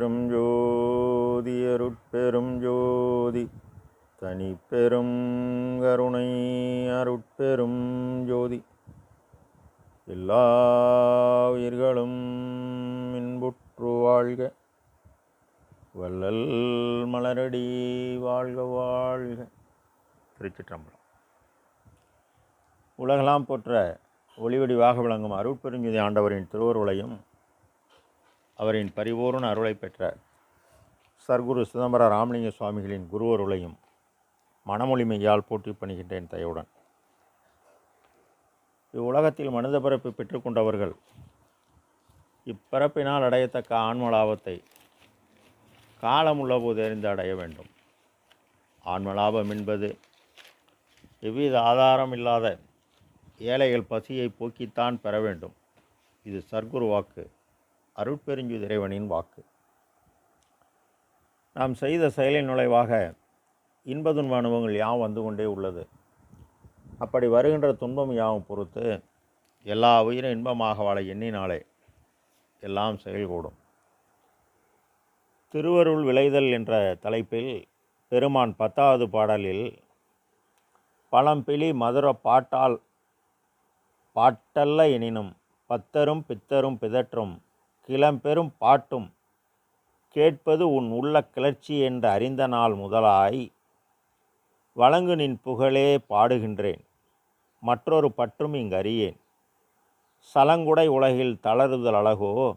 பெரும் ஜோதி அருட்பெரும் ஜோதி. தனி பெரும் கருணை அருட்பெரும் ஜோதி. எல்லா உயிர்களும் இன்புற்று வாழ்க. வள்ளல் மலரடி வாழ்க வாழ்க. திருச்சிற்றம்பலம். உலகெல்லாம் போற்ற ஒளிவடிவாக விளங்கும் அருட்பெருஞ்சுதி ஆண்டவரின் திருவருளையும் அவரின் பரிபூர்ண அருளை பெற்ற சர்க்குரு சிதம்பர ராமலிங்க சுவாமிகளின் குருவருளையும் மனமொழிமையால் போட்டி பண்ணுகின்றேன் தயவுடன். இவ்வுலகத்தில் மனித பிறப்பு பெற்றுக்கொண்டவர்கள் இப்பிறப்பினால் அடையத்தக்க ஆன்மலாபத்தை காலமுள்ள போது அறிந்து அடைய வேண்டும். ஆன்மலாபம் என்பது எவ்வித ஆதாரம் இல்லாத ஏழைகள் பசியை போக்கித்தான் பெற வேண்டும். இது சர்க்குரு வாக்கு. அருட்பெருஞ்சு இறைவனின் வாக்கு. நாம் செய்த செயலின் நுழைவாக இன்பதுன்ப அனுபவங்கள் யாவும் வந்து கொண்டே உள்ளது. அப்படி வருகின்ற துன்பம் யாவும் பொறுத்து எல்லா உயிரும் இன்பமாக வாழ எண்ணினாலே எல்லாம் செயல்கூடும். திருவருள் விளைதல் என்ற தலைப்பில் பெருமான் பத்தாவது பாடலில் பழம்பிழி மதுர பாட்டால் பாட்டல்ல எனினும் பத்தரும் பித்தரும் பிதற்றும் கிளம்பெரும் பாட்டும் கேட்பது உன் உள்ள கிளர்ச்சி என்று அறிந்த நாள் முதலாய் வழங்கு நின் புகழே பாடுகின்றேன். மற்றொரு பற்றும் இங்கறியேன் சலங்குடை உலகில் தளருதல் அழகோ?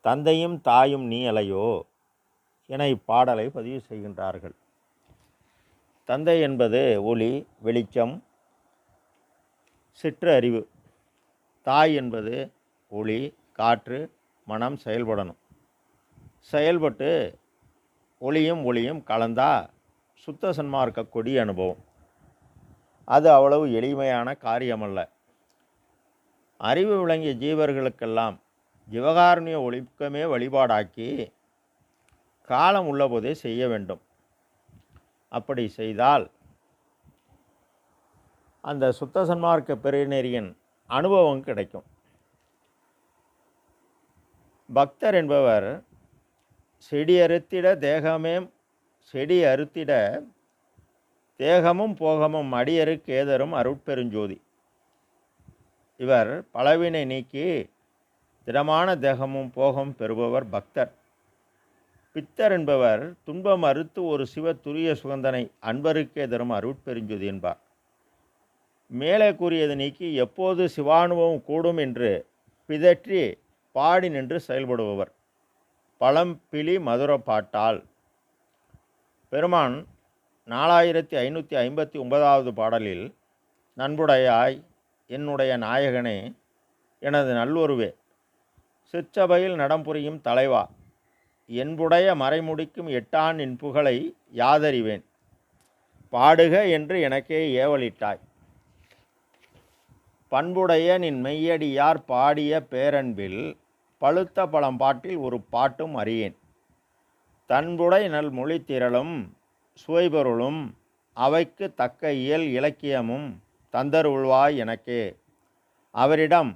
தந்தையும் தாயும் நீ அலையோ? என இப்பாடலை பதிவு செய்கின்றார்கள். தந்தை என்பது ஒளி வெளிச்சம் சிற்றறிவு தாய் என்பது ஒளி காற்று மனம் செயல்படணும். செயல்பட்டு ஒளியும் ஒளியும் கலந்தா சுத்த சன்மார்க்க கொடி அனுபவம். அது அவ்வளவு எளிமையான காரியமல்ல. அறிவு விளங்கிய ஜீவர்களுக்கெல்லாம் ஜீவகாருண்ய ஒழுக்கமே வழிபாடாக்கி காலம் உள்ளபோதே செய்ய வேண்டும். அப்படி செய்தால் அந்த சுத்த சன்மார்க்க பெருநெறியின் அனுபவம் கிடைக்கும். பக்தர் என்பவர் செடி அறுத்திட தேகமே செடி அறுத்திட தேகமும் போகமும் அடியருக்கு ஏதரும் அருட்பெருஞ்சோதி. இவர் பலவினை நீக்கி திடமான தேகமும் போகம் பெறுபவர் பக்தர். பித்தர் என்பவர் துன்பம் அறுத்து ஒரு சிவ துரிய சுகந்தனை அன்பருக்கே தரும் அருட்பெருஞ்சோதி என்பார். மேலே கூறியது நீக்கி எப்போது சிவானுபவம் கூடும் என்று பிதற்றி பாடி நின்று செயல்படுபவர். பழம்பிலி மதுர பாட்டால். பெருமான் நாலாயிரத்தி ஐநூற்றி ஐம்பத்தி ஒன்பதாவது பாடலில் நண்புடையாய் என்னுடைய நாயகனே எனது நல்லொருவே சிற்றபையில் நடம்புரியும் தலைவா என்புடைய மறைமுடிக்கும் எட்டான் என் புகழை யாதறிவேன். பாடுக என்று எனக்கே ஏவலிட்டாய். பண்புடைய நின் மெய்யடியார் பாடிய பேரன்பில் பழுத்த பழம்பாட்டில் ஒரு பாட்டும் அறியேன். தன்புடை நல் மொழித்திரளும் சுவைபொருளும் அவைக்கு தக்க இயல் இலக்கியமும் தந்தருள்வாய் எனக்கே. அவரிடம்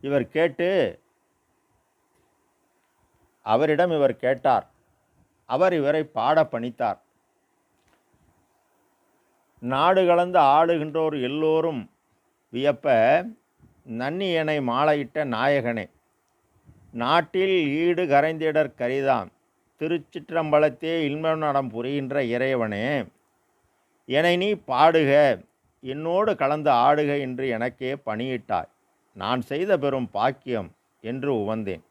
இவர் கேட்டு அவரிடம் இவர் கேட்டார். அவர் இவரை பாட பணித்தார். நாடு கலந்து ஆடுகின்றோர் எல்லோரும் வியப்ப நன்னியனை மாலையிட்ட நாயகனே. நாட்டில் ஈடு கரைந்திடற் கரிதாம். திருச்சிற்றம்பலத்தே இன்பநடம் நடம் புரிகின்ற இறைவனே என்னை நீ பாடுக. என்னோடு கலந்து ஆடுக என்று எனக்கே பணியிட்டாய். நான் செய்த பெரும் பாக்கியம் என்று உவந்தேன்.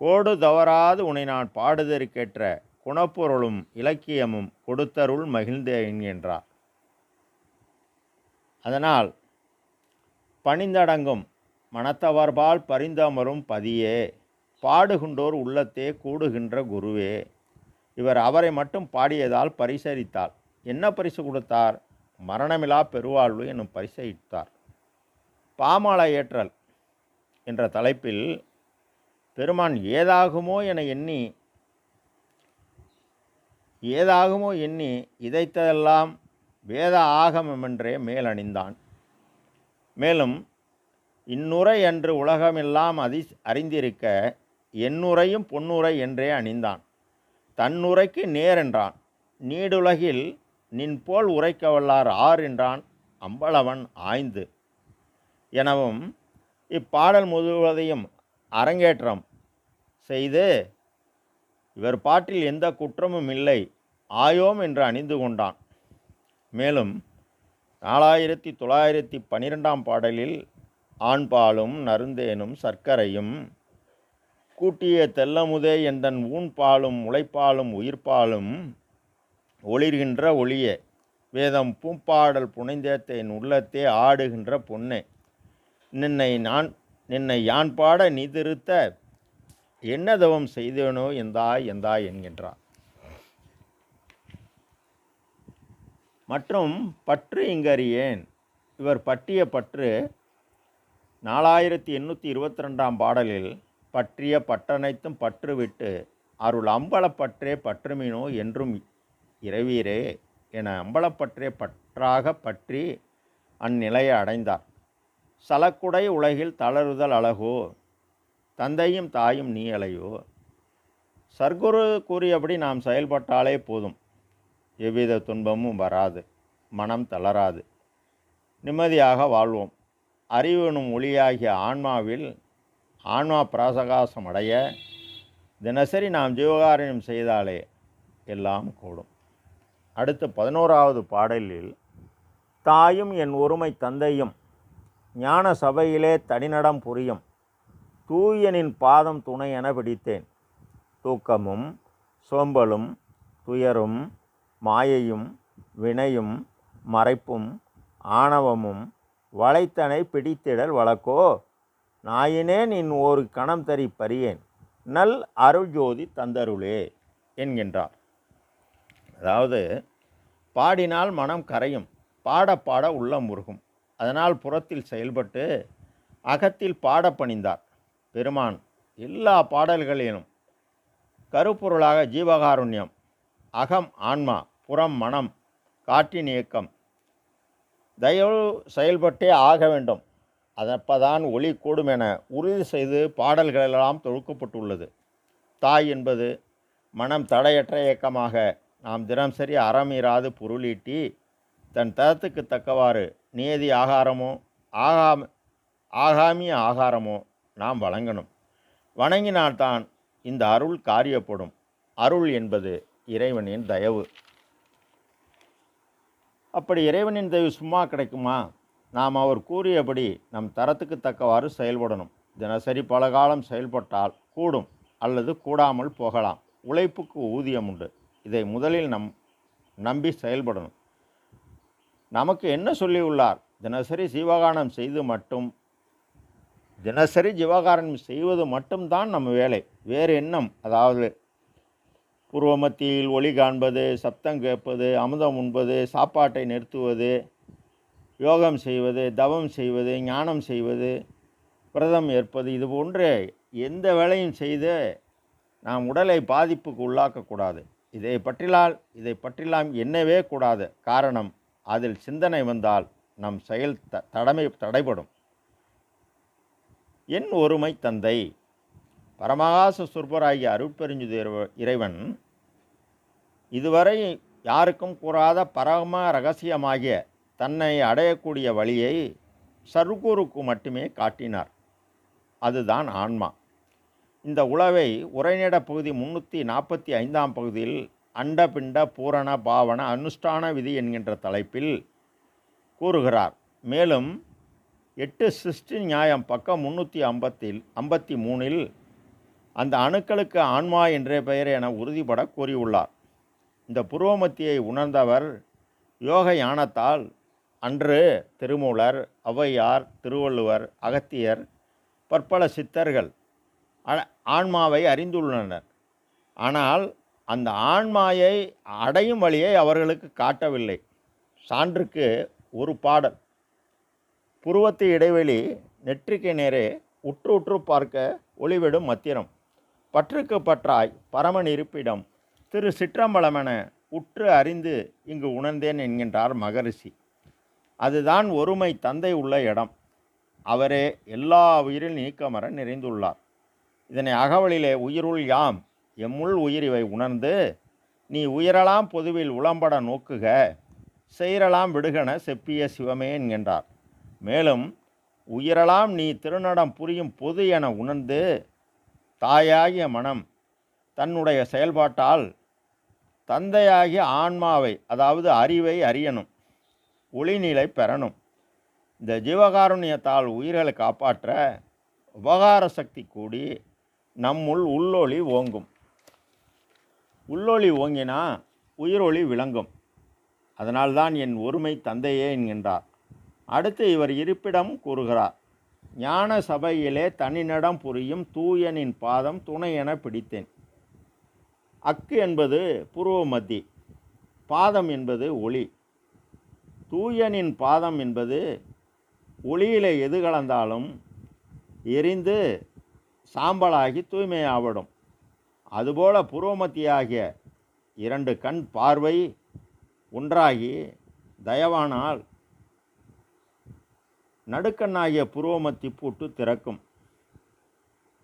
கோடு தவறாது உன்னை நான் பாடுதற்கேற்ற குணப்பொருளும் இலக்கியமும் கொடுத்தருள் மகிழ்ந்தேன் என்றார். அதனால் பணிந்தடங்கும் மனத்தவர்பால் பரிந்தமரும் பதியே பாடுகின்றோர் உள்ளத்தே கூடுகின்ற குருவே. இவர் அவரை மட்டும் பாடியதால் பரிசரித்தார். என்ன பரிசு கொடுத்தார்? மரணமிலா பெருவாழ்வு என்னும் பரிசையிட்டார் பாமாலை ஏற்றல் என்ற தலைப்பில் பெருமான் ஏதாகுமோ என எண்ணி ஏதாகுமோ எண்ணி இதைத்ததெல்லாம் வேத ஆகமென்றே மேலணிந்தான். மேலும் இந்நுரை என்று உலகமெல்லாம் அதி அறிந்திருக்க என்னுரையும் பொன்னுரை என்றே அணிந்தான். தன்னுரைக்கு நேர் என்றான். நீடுலகில் நின் போல் உரைக்க வல்லார் ஆர் என்றான் அம்பளவன் ஆய்ந்து. எனவும் இப்பாடல் முழுவதையும் அரங்கேற்றம் செய்து இவர் பாட்டில் எந்த குற்றமும் இல்லை ஆயோம் என்று அணிந்து கொண்டான். மேலும் நாலாயிரத்தி தொள்ளாயிரத்தி பன்னிரெண்டாம் பாடலில் ஆண்பாலும் நருந்தேனும் சர்க்கரையும் கூட்டிய தெல்லமுதே எந்தன் ஊன்பாலும் முளைப்பாலும் உயிர்ப்பாலும் ஒளிர்கின்ற ஒளியே. வேதம் பூம்பாடல் புனைந்தேத்தேன் உள்ளத்தே ஆடுகின்ற பொன்னே. நின்னை நான் நின்னை யான் பாட நீ திருத்த என்ன தவம் செய்தேனோ எந்தாய் எந்தா என்கின்றார். மற்றும் பற்று இங்கறியேன். இவர் பற்றிய பற்று நாலாயிரத்தி எண்ணூற்றி இருபத்தி ரெண்டாம் பாடலில் பற்றிய பட்டனைத்தும் பற்றுவிட்டு அருள் அம்பலப்பற்றே பற்றுமினோ என்றும் இறைவீரே என அம்பலப்பற்றே பற்றாக பற்றி அந்நிலையை அடைந்தார். சலக்குடை உலகில் தளருதல் அழகோ தந்தையும் தாயும் நீ அலையோ சர்க்குரு கூறியபடி நாம் செயல்பட்டாலே போதும். எவ்வித துன்பமும் வராது மனம் தளராது நிம்மதியாக வாழ்வோம். அறிவெனும் ஒளியாகிய ஆன்மாவில் ஆன்மா பிராசகாசம் அடைய தினசரி நாம் ஜீவகாரியம் செய்தாலே எல்லாம் கூடும். அடுத்த பதினோராவது பாடலில் தாயும் என் ஒருமை தந்தையும் ஞான சபையிலே தனிநடம் புரியும் தூயனின் பாதம் துணை என பிடித்தேன். தூக்கமும் சோம்பலும் துயரும் மாயையும் வினையும் மறைப்பும் ஆணவமும் வளைத்தனை பிடித்திடல் வழக்கோ? நாயினே நின் ஒரு கணம் தரி பரியேன். நல் அருள்ஜோதி தந்தருளே என்கின்றார். அதாவது பாடினால் மனம் கரையும் பாட பாட உள்ளம் முருகும் அதனால் புறத்தில் செயல்பட்டு அகத்தில் பாட பணிந்தார். பெருமான் எல்லா பாடல்களிலும் கருப்பொருளாக ஜீவகாருண்யம் அகம் ஆன்மா புறம் மனம் காற்றின் இயக்கம் தயவு செயல்பட்டே ஆக வேண்டும். அதப்பதான் ஒளி கூடும் என உறுதி செய்து பாடல்களெல்லாம் தொழுக்கப்பட்டுள்ளது தாய் என்பது மனம் தடையற்ற இயக்கமாக நாம் தினம்சரி அறமீறாது பொருளீட்டி தன் தரத்துக்கு தக்கவாறு நியதி ஆகாரமோ ஆகாம ஆகாமிய ஆகாரமோ நாம் வழங்கணும். வணங்கினால்தான் இந்த அருள் காரியப்படும். அருள் என்பது இறைவனின் தயவு. அப்படி இறைவனின் தயவு சும்மா கிடைக்குமா? நாம் அவர் கூறியபடி நம் தரத்துக்கு தக்கவாறு செயல்படணும். தினசரி பல காலம் செயல்பட்டால் கூடும் அல்லது கூடாமல் போகலாம். உழைப்புக்கு ஊதியம் உண்டு. இதை முதலில் நம் நம்பி செயல்படணும். நமக்கு என்ன சொல்லியுள்ளார் தினசரி சிவகானம் செய்து மட்டும் தினசரி ஜீவகாரணம் செய்வது மட்டும்தான் நம்ம வேலை. வேறு எண்ணம் அதாவது பூர்வமத்தியில் ஒளி காண்பது சப்தம் கேட்பது அமுதம் உண்பது சாப்பாட்டை நிறுத்துவது யோகம் செய்வது தவம் செய்வது ஞானம் செய்வது விரதம் ஏற்பது இது போன்று எந்த வேலையும் செய்து நாம் உடலை பாதிப்புக்கு உள்ளாக்கக்கூடாது இதை பற்றிலால் இதை பற்றிலாம் எண்ணவே கூடாது. காரணம் அதில் சிந்தனை வந்தால் நம் செயல் த தடமை தடைபடும். என் ஒருமை தந்தை பரமகாச சொற்பராகிய அருட்பெருஞ்சுதேர் இறைவன் இதுவரை யாருக்கும் கூறாத பரம ரகசியமாகிய தன்னை அடையக்கூடிய வழியை சர்க்குருக்கு மட்டுமே காட்டினார். அதுதான் ஆன்மா. இந்த உளவை உரைநட பகுதி முன்னூற்றி நாற்பத்தி ஐந்தாம் பகுதியில் அண்டபிண்ட பூரண பாவன அனுஷ்டான விதி என்கின்ற தலைப்பில் கூறுகிறார். மேலும் எட்டு சிருஷ்டி நியாயம் பக்கம் முன்னூற்றி ஐம்பத்தில் ஐம்பத்தி மூணில் அந்த அணுக்களுக்கு ஆன்மா என்ற பெயர் என உறுதிபட கூறியுள்ளார். இந்த புருவமத்தியை உணர்ந்தவர் யோக ஞானத்தால் அன்று திருமூலர் ஔவையார் திருவள்ளுவர் அகத்தியர் பற்பல சித்தர்கள் ஆன்மாவை அறிந்துள்ளனர். ஆனால் அந்த ஆன்மாயை அடையும் வழியை அவர்களுக்கு காட்டவில்லை. சான்றுக்கு ஒரு பாடல். புருவத்து இடைவெளி நெற்றிக்கு நேரே உற்று உற்று பார்க்க ஒளிவிடும் மத்திரம். பற்றுக்கு பற்றாய் பரமன் இருப்பிடம். திரு சிற்றம்பலமென உற்று அறிந்து இங்கு உணர்ந்தேன் என்கின்றார் மகரிஷி. அதுதான் ஒருமை தந்தை உள்ள இடம். அவரே எல்லா உயிரில் நீக்கமர நிறைந்துள்ளார். இதனை அகவலிலே உயிருள் யாம்? எம்முள் உயிரிவை உணர்ந்து நீ உயரலாம் பொதுவில் உளம்பட நோக்குக செய்யலாம் விடுகன செப்பிய சிவமே என்கின்றார். மேலும் உயரலாம் நீ திருநடம் புரியும் பொது என உணர்ந்து தாயாகிய மனம் தன்னுடைய செயல்பாட்டால் தந்தையாகிய ஆன்மாவை அதாவது அறிவை அறியணும் ஒளிநிலை பெறணும். இந்த ஜீவகாருண்யத்தால் உயிர்களை காப்பாற்ற உபகார சக்தி கூடி நம்முள் உள்ளொளி ஓங்கும். உள்ளொளி ஓங்கினா உயிரொளி விளங்கும். அதனால்தான் என் ஒருமை தந்தையே என்கின்றார். அடுத்து இவர் இருப்பிடம் கூறுகிறார். ஞான சபையிலே தனிநடம் புரியும் தூயனின் பாதம் துணை என பிடித்தேன். அக்கு என்பது பூர்வ மத்தி பாதம் என்பது ஒளி. தூயனின் பாதம் என்பது ஒளியில் எது கலந்தாலும் எரிந்து சாம்பலாகி தூய்மையாவிடும். அதுபோல பூர்வமத்தியாகிய இரண்டு கண் பார்வை ஒன்றாகி தயவானால் நடுக்கண்ணாகிய புருவமத்தி பூட்டு திறக்கும்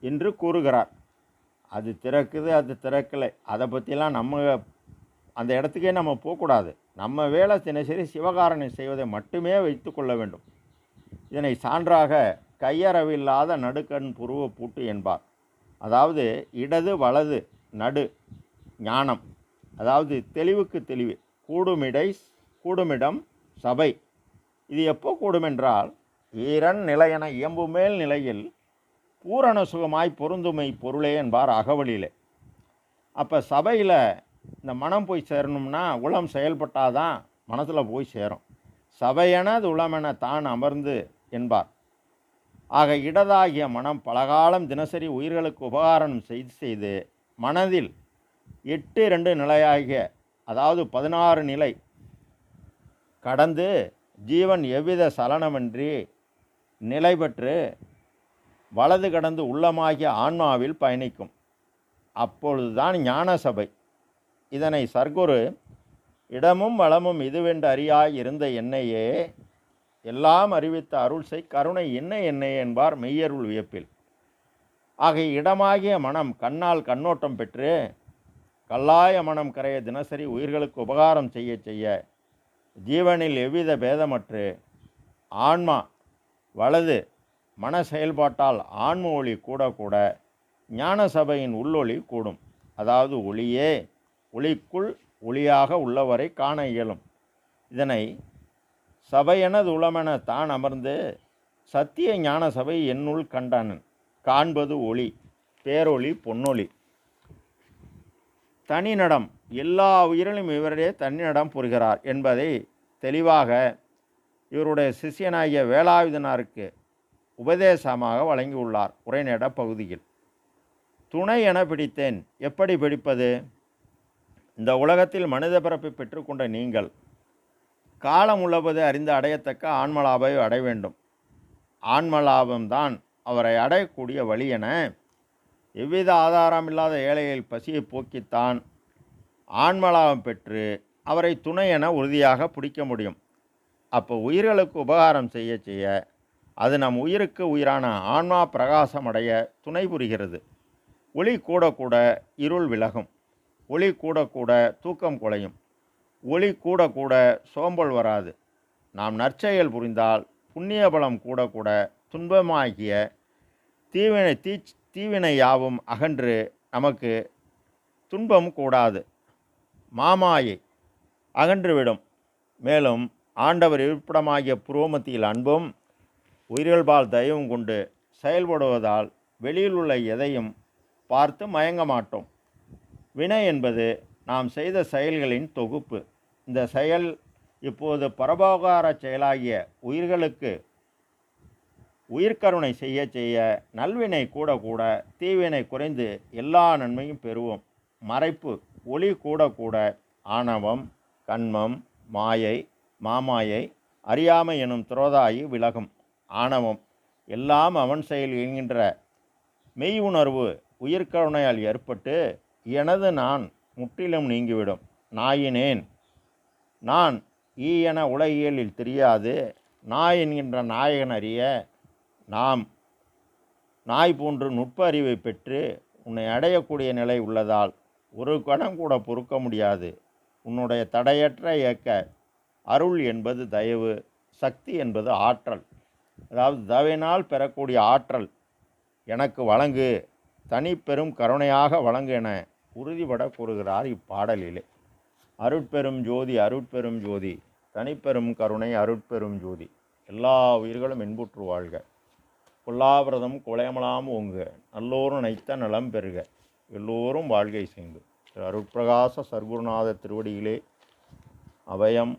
என்று கூறுகிறார். அது திறக்குது அது திறக்கலை. அதை பற்றிலாம் நம்ம அந்த இடத்துக்கே நம்ம போகக்கூடாது. நம்ம வேலை தினசரி சிவகாரணை செய்வதை மட்டுமே வைத்து கொள்ள வேண்டும். இதனை சான்றாக கையறவில்லாத நடுக்கண் புருவ பூட்டு என்பார். அதாவது இடது வலது நடு ஞானம். அதாவது தெளிவுக்கு தெளிவு. கூடுமிடை கூடுமிடம் சபை. இது எப்போ கூடுமென்றால் ஈரன் நிலையென இயம்புமேல் நிலையில் பூரண சுகமாய் பொருந்துமை பொருளே என்பார் அகவலிலே. அப்போ சபையில் இந்த மனம் போய் சேரணும்னா உளம் செயல்பட்டாதான் மனசில் போய் சேரும். சபையெனது உளமென தான் அமர்ந்து என்பார். ஆக இடதாகிய மனம் பலகாலம் தினசரி உயிர்களுக்கு உபகாரம் செய்து செய்து மனதில் எட்டு ரெண்டு நிலையாகிய அதாவது பதினாறு நிலை கடந்து ஜீவன் எவ்வித சலனமின்றி நிலை பெற்று வலது கடந்து உள்ளமாகிய ஆன்மாவில் பயணிக்கும். அப்பொழுதுதான் ஞான சபை இதனை சர்க்குரு இடமும் வளமும் இதுவென்று அறியாய் இருந்த என்னையே எல்லாம் அறிவித்த அருள் செய் கருணை என்ன என்னை என்பார் மெய்யருள் வியப்பில். ஆகை இடமாகிய மனம் கண்ணால் கண்ணோட்டம் பெற்று கல்லாய மனம் கரைய தினசரி உயிர்களுக்கு உபகாரம் செய்ய செய்ய ஜீவனில் எவ்வித பேதமற்று ஆன்மா வலது. மன செயல்பாட்டால் ஆன்ம ஒளி கூட கூட ஞான சபையின் உள்ளொளி கூடும். அதாவது ஒளியே ஒளிக்குள் ஒளியாக உள்ளவரை காண இயலும். இதனை சபையெனது உளமென தான் அமர்ந்து சத்திய ஞான சபை என்னுள் கண்டானன் காண்பது ஒளி பேரொளி பொன்னொளி. தனிநடம் எல்லா உயிரிலும் இவரே தனிநடம் புரிகிறார் என்பதை தெளிவாக இவருடைய சிஷியனாகிய வேளாயுதனாருக்கு உபதேசமாக வழங்கியுள்ளார் உரைநட பகுதியில். துணை என பிடித்தேன். எப்படி பிடிப்பது? இந்த உலகத்தில் மனித பிறப்பை பெற்றுக்கொண்ட நீங்கள் காலம் உள்ளபது அறிந்து அடையத்தக்க ஆன்மலாபை அடைய வேண்டும். ஆன்மலாபம்தான் அவரை அடையக்கூடிய வழி என எவ்வித ஆதாரமில்லாத ஏழையில் பசியை போக்கித்தான் ஆன்மலாபம் பெற்று அவரை துணை என உறுதியாக பிடிக்க முடியும். அப்போ உயிர்களுக்கு உபகாரம் செய்ய செய்ய அது நம் உயிருக்கு உயிரான ஆன்மா பிரகாசம் அடைய துணை புரிகிறது. ஒளி கூட கூட இருள் விலகும். ஒளி கூட கூட தூக்கம் குலையும். ஒளி கூட கூட சோம்பல் வராது. நாம் நற்செயல் புரிந்தால் புண்ணிய பலம் கூட கூட துன்பமாகிய தீவினை தீ தீவினை யாவும் அகன்று நமக்கு துன்பம் கூடாது. மாமாயை அகன்றுவிடும் மேலும் ஆண்டவர் இருப்பிடமாகிய புரோமத்தியில் அன்பும் உயிர்கள்பால் தயவும் கொண்டு செயல்படுவதால் வெளியில் உள்ள எதையும் பார்த்து மயங்க மாட்டோம். வினை என்பது நாம் செய்த செயல்களின் தொகுப்பு. இந்த செயல் இப்போது பரபோகார செயலாகிய உயிர்களுக்கு உயிர்கருணை செய்ய செய்ய நல்வினை கூட கூட தீவினை குறைந்து எல்லா நன்மையும் பெறுவோம். மறைப்பு ஒளி கூட கூட ஆணவம் கண்மம் மாயை மாமாயை அறியாமை எனும் துரோதாயி விலகும். ஆணவம். எல்லாம் அவன் செயல் என்கின்ற மெய் உணர்வு உயிர்கருணையால் ஏற்பட்டு எனது நான் முற்றிலும் நீங்கிவிடும். நாயினேன். நான் ஈ என உலகியலில் தெரியாது. நாய் என்கின்ற நாயகன் அறிய நாம் நாய் போன்று நுட்ப அறிவை பெற்று உன்னை அடையக்கூடிய நிலை உள்ளதால் ஒரு கணம் கூட பொறுக்க முடியாது. உன்னுடைய தடையற்ற இயக்க அருள் என்பது தயவு சக்தி என்பது ஆற்றல். அதாவது தவினால் பெறக்கூடிய ஆற்றல் எனக்கு வழங்கு தனிப்பெரும் கருணையாக வழங்கு என உறுதிபட கூறுகிறார் இப்பாடலிலே. அருட்பெரும் ஜோதி அருட்பெரும் ஜோதி தனிப்பெரும் கருணை அருட்பெரும் ஜோதி. எல்லா உயிர்களும் இன்புற்று வாழ்க. கொல்லாவிரதம் குலையமலாம் ஓங்குக நல்லோரும் நைத்த நலம் பெறுக எல்லோரும் வாழ்கை செய்து. அருட்பிரகாச சர்க்குருநாத திருவடியிலே அபயம்